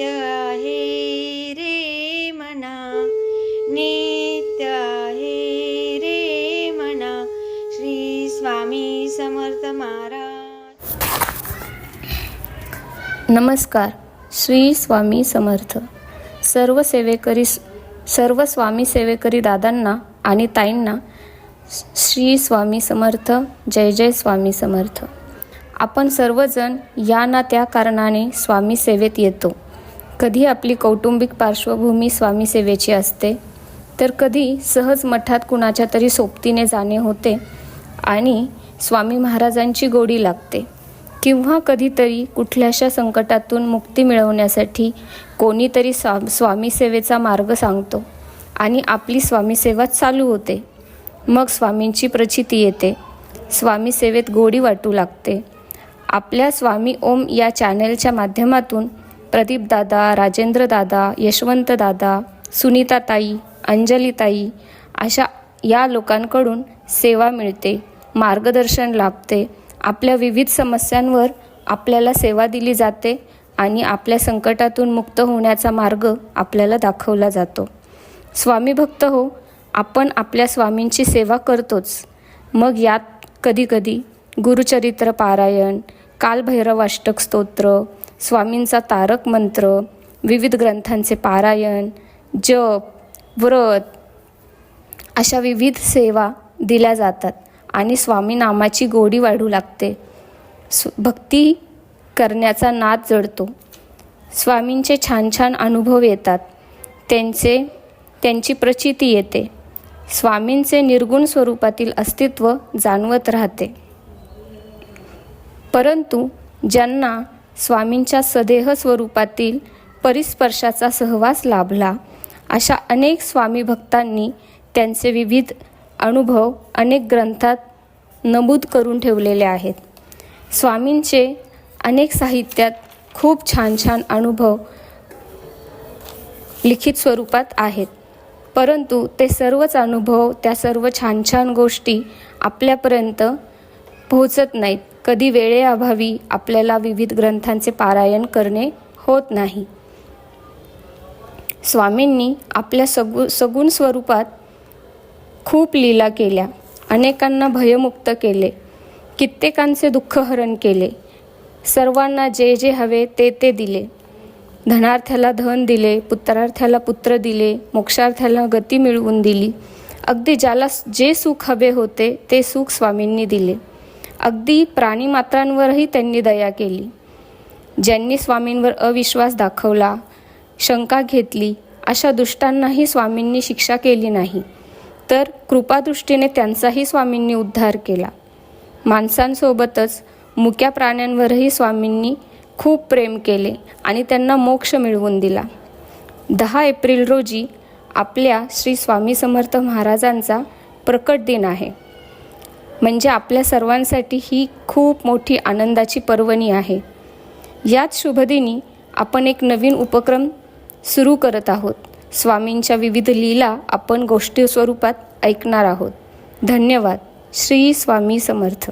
नित्य आहे रे मना नित्य आहे रे मना श्री स्वामी समर्थ महाराज। नमस्कार श्री स्वामी समर्थ। सर्व सेवेकरी सर्व स्वामी सेवेकरी दादांना आणि ताईंना श्री स्वामी समर्थ जय जय स्वामी समर्थ। आपण सर्वजण या ना त्या कारणाने स्वामी सेवेत येतो। कधी आपली कौटुंबिक पार्श्वभूमी स्वामी सेवेची असते तर कधी सहज मठात कुणाच्या तरी सोबतीने जाणे होते आणि स्वामी महाराजांची गोडी लागते. किंवा कधीतरी कुठल्याशा संकटातून मुक्ती मिळवण्यासाठी कोणीतरी स्वा स्वामी सेवेचा मार्ग सांगतो आणि आपली स्वामीसेवा चालू होते. मग स्वामींची प्रचिती येते. स्वामी सेवेत गोडी वाटू लागते. आपल्या स्वामी ओम या चॅनेलच्या माध्यमातून प्रदीपदादा राजेंद्रदादा यशवंतदादा सुनीताताई अंजलीताई अशा या लोकांकडून सेवा मिळते मार्गदर्शन लाभते. आपल्या विविध समस्यांवर आपल्याला सेवा दिली जाते आणि आपल्या संकटातून मुक्त होण्याचा मार्ग आपल्याला दाखवला जातो. स्वामी भक्त हो आपण आपल्या स्वामींची सेवा करतोच. मग यात कधीकधी गुरुचरित्र पारायण कालभैरवाष्टक स्तोत्र स्वामींचा तारक मंत्र विविध ग्रंथांचे पारायण जप व्रत अशा विविध सेवा दिल्या जातात आणि स्वामी नामाची गोडी वाढू लागते. भक्ती करण्याचा नाद जडतो. स्वामींचे छान छान अनुभव येतात. त्यांचे त्यांची प्रचिती येते. स्वामींचे निर्गुण स्वरूपातील अस्तित्व जाणवत राहते. परंतु ज्यांना स्वामींच्या सदेह स्वरूपातील परिस्पर्शाचा सहवास लाभला अशा अनेक स्वामी भक्तांनी त्यांचे विविध अनुभव अनेक ग्रंथात नमूद करून ठेवलेले आहेत. स्वामींचे अनेक साहित्यात खूप छान छान अनुभव लिखित स्वरूपात आहेत. परंतु ते सर्वच अनुभव त्या सर्व छान छान गोष्टी आपल्यापर्यंत पोहोचत नाहीत. कधी वेळेअभावी आपल्याला विविध ग्रंथांचे पारायण करणे होत नाही. स्वामींनी आपल्या सगु सगुण स्वरूपात खूप लीला केल्या. अनेकांना भयमुक्त केले. कित्येकांचे दुःखहरण केले. सर्वांना जे जे हवे ते ते दिले. धनार्थ्याला धन दिले पुत्रार्थ्याला पुत्र दिले मोक्षार्थ्याला गती मिळवून दिली. अगदी ज्याला जे सुख हवे होते ते सुख स्वामींनी दिले. अगदी प्राणीमात्रांवरही त्यांनी दया केली. ज्यांनी स्वामींवर अविश्वास दाखवला शंका घेतली अशा दुष्टांनाही स्वामींनी शिक्षा केली नाही तर कृपादृष्टीने त्यांचाही स्वामींनी उद्धार केला. माणसांसोबतच मुक्या प्राण्यांवरही स्वामींनी खूप प्रेम केले आणि त्यांना मोक्ष मिळवून दिला. दहा एप्रिल रोजी आपल्या श्री स्वामी समर्थ महाराजांचा प्रकट दिन आहे. म्हणजे आपल्या सर्वांसाठी ही खूप मोठी आनंदाची पर्वणी आहे. याच शुभदिनी आपण एक नवीन उपक्रम सुरू करत आहोत. स्वामींच्या विविध लीला आपण गोष्टी स्वरूपात ऐकणार आहोत. धन्यवाद. श्री स्वामी समर्थ.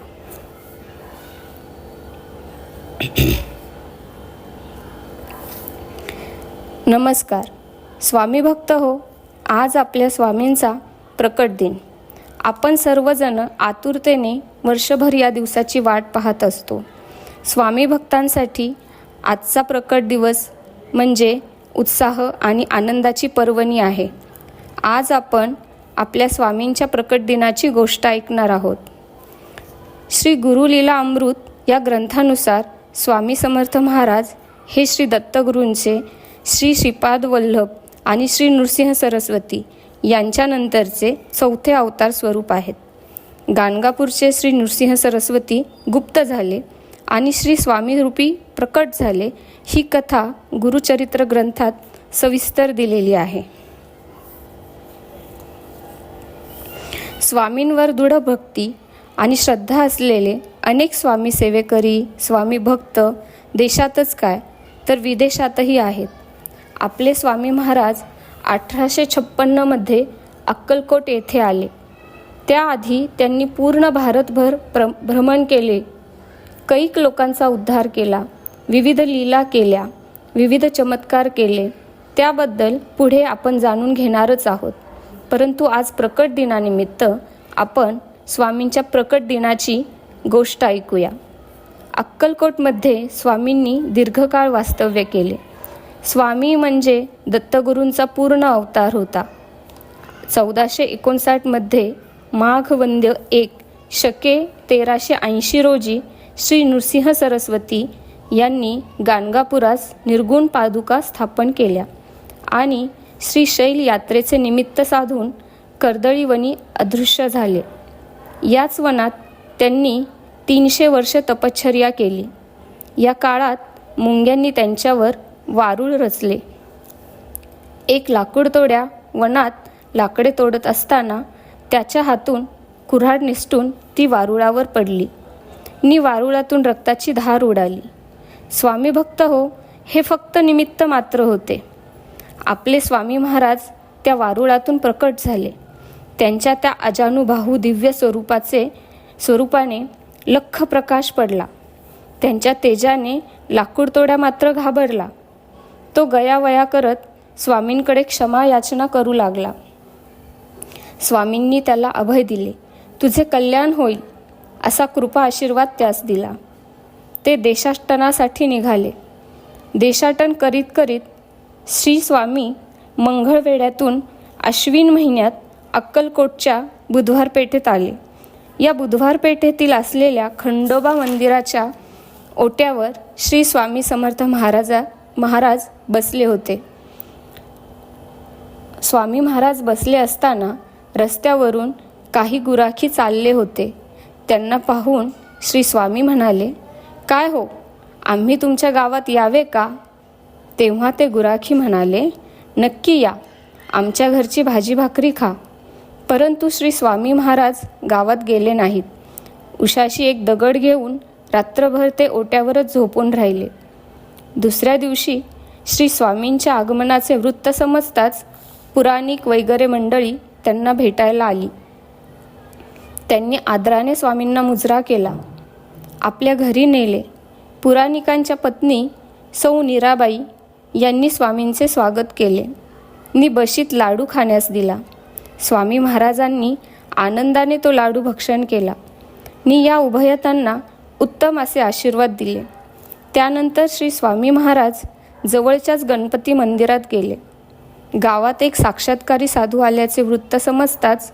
नमस्कार. स्वामी भक्त हो आज आपल्या स्वामींचा प्रकट दिन. आपण सर्वजण आतुरतेने वर्षभर या दिवसाची वाट पाहत असतो. स्वामी भक्तांसाठी आजचा प्रकट दिवस म्हणजे उत्साह आणि आनंदाची पर्वणी आहे. आज आपण आपल्या स्वामींच्या प्रकट दिनाची गोष्ट ऐकणार आहोत. श्री गुरुलीला अमृत या ग्रंथानुसार स्वामी समर्थ महाराज हे श्री दत्तगुरूंचे श्री श्रीपाद वल्लभ आणि श्री नृसिंह सरस्वती यांच्यानंतरचे चौथे अवतार स्वरूप आहेत. गाणगापूरचे श्री नृसिंह सरस्वती गुप्त झाले आणि श्री स्वामीरूपी प्रकट झाले ही कथा गुरुचरित्र ग्रंथात सविस्तर दिलेली आहे. स्वामींवर दृढ भक्ती आणि श्रद्धा असलेले अनेक स्वामी सेवेकरी स्वामी भक्त देशातच काय तर विदेशातही आहेत. आपले स्वामी महाराज अठराशे छप्पन्नमध्ये अक्कलकोट येथे आले. त्याआधी त्यांनी पूर्ण भारतभर प्र भ्रमण केले. कैक लोकांचा उद्धार केला विविध लीला केल्या विविध चमत्कार केले. त्याबद्दल पुढे आपण जाणून घेणारच आहोत. परंतु आज प्रकट दिनानिमित्त आपण स्वामींच्या प्रकट दिनाची गोष्ट ऐकूया. अक्कलकोटमध्ये स्वामींनी दीर्घकाळ वास्तव्य केले. स्वामी म्हणजे दत्तगुरूंचा पूर्ण अवतार होता. चौदाशे एकोणसाठमध्ये माघवंद्य एक शके तेराशे ऐंशी रोजी श्री नृसिंह सरस्वती यांनी गाणगापुरास निर्गुण पादुका स्थापन केल्या आणि श्रीशैल यात्रेचे निमित्त साधून कर्दळीवनी अदृश्य झाले. याच वनात त्यांनी तीनशे वर्ष तपश्चर्या केली. या काळात मुंग्यांनी त्यांच्यावर वारूळ रचले. एक लाकूड तोड्या वनात लाकडे तोडत असताना त्याच्या हातून कुऱ्हाड निसटून ती वारुळावर पडली. नि वारुळातून रक्ताची धार उडाली. स्वामी भक्त हो हे फक्त निमित्त मात्र होते. आपले स्वामी महाराज त्या वारुळातून प्रकट झाले. त्यांच्या त्या अजानुबाहू दिव्य स्वरूपाचे स्वरूपाने लख प्रकाश पडला. त्यांच्या तेजाने लाकूडतोड्या मात्र घाबरला. तो गयावया करत स्वामींकडे क्षमा याचना करू लागला. स्वामींनी त्याला अभय दिले. तुझे कल्याण होईल असा कृपा आशीर्वाद त्यास दिला. ते देशाटनासाठी निघाले. देशाटन करीत करीत श्री स्वामी मंगळवेड्यातून अश्विन महिन्यात अक्कलकोटच्या बुधवार पेठेत आले. या बुधवार पेठेतील असलेल्या खंडोबा मंदिराच्या ओट्यावर श्री स्वामी समर्थ महाराजा महाराज बसले होते. स्वामी महाराज बसले असताना रस्त्यावरून काही गुराखी चालले होते. त्यांना पाहून श्री स्वामी म्हणाले काय हो आम्ही तुमच्या गावात यावे का? तेव्हा ते गुराखी म्हणाले नक्की या आमच्या घरची भाजी भाकरी खा. परंतु श्री स्वामी महाराज गावात गेले नाहीत. उशाशी एक दगड घेऊन रात्रभर ते ओट्यावरच झोपून राहिले. दुसऱ्या दिवशी श्री स्वामींच्या आगमनाचे वृत्त समजताच पुराणिक वगैरे मंडळी त्यांना भेटायला आली. त्यांनी आदराने स्वामींना मुजरा केला. आपल्या घरी नेले. पुराणिकांच्या पत्नी सौ नीराबाई यांनी स्वामींचे स्वागत केले. नी बशीत लाडू खाण्यास दिला. स्वामी महाराजांनी आनंदाने तो लाडू भक्षण केला. नि या उभयतांना उत्तम असे आशीर्वाद दिले. त्यानंतर श्री स्वामी महाराज जवळच्याच गणपती मंदिरात गेले. गावात एक साक्षात्कारी साधू आल्याचे वृत्त समजताच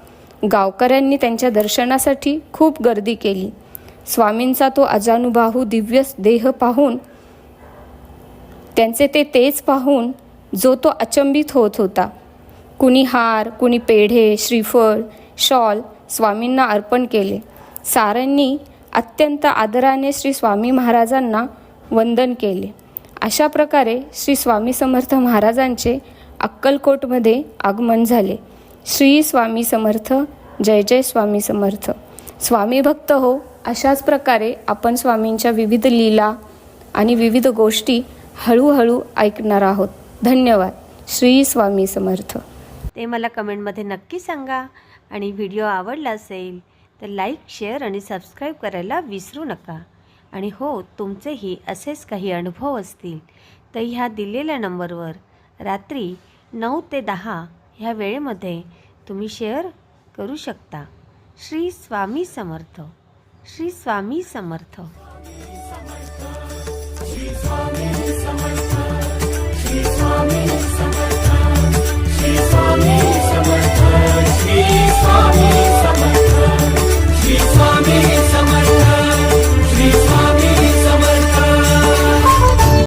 गावकऱ्यांनी त्यांच्या दर्शनासाठी खूप गर्दी केली. स्वामींचा तो अजानुबाहू दिव्य देह पाहून त्यांचे ते तेज पाहून जो तो अचंबित होत होता. कुणी हार कुणी पेढे श्रीफळ शॉल स्वामींना अर्पण केले. साऱ्यांनी अत्यंत आदराने श्री स्वामी महाराजांना वंदन केले. अशा प्रकारे श्री स्वामी समर्थ महाराजांचे अक्कलकोटमध्ये आगमन झाले. श्री स्वामी समर्थ जय जय स्वामी समर्थ. स्वामी भक्त हो अशाच प्रकारे आपण स्वामींच्या विविध लीला आणि विविध गोष्टी हळूहळू ऐकणार आहोत. धन्यवाद. श्री स्वामी समर्थ. ते मला कमेंटमध्ये नक्की सांगा. आणि व्हिडिओ आवडला असेल तर लाईक शेअर आणि सबस्क्राईब करायला विसरू नका. आणि हो तुमचेही असेच काही अनुभव असतील तर ह्या दिलेल्या नंबरवर रात्री नऊ ते दहा ह्या वेळेमध्ये तुम्ही शेअर करू शकता. श्री स्वामी समर्थ. श्री स्वामी समर्थ.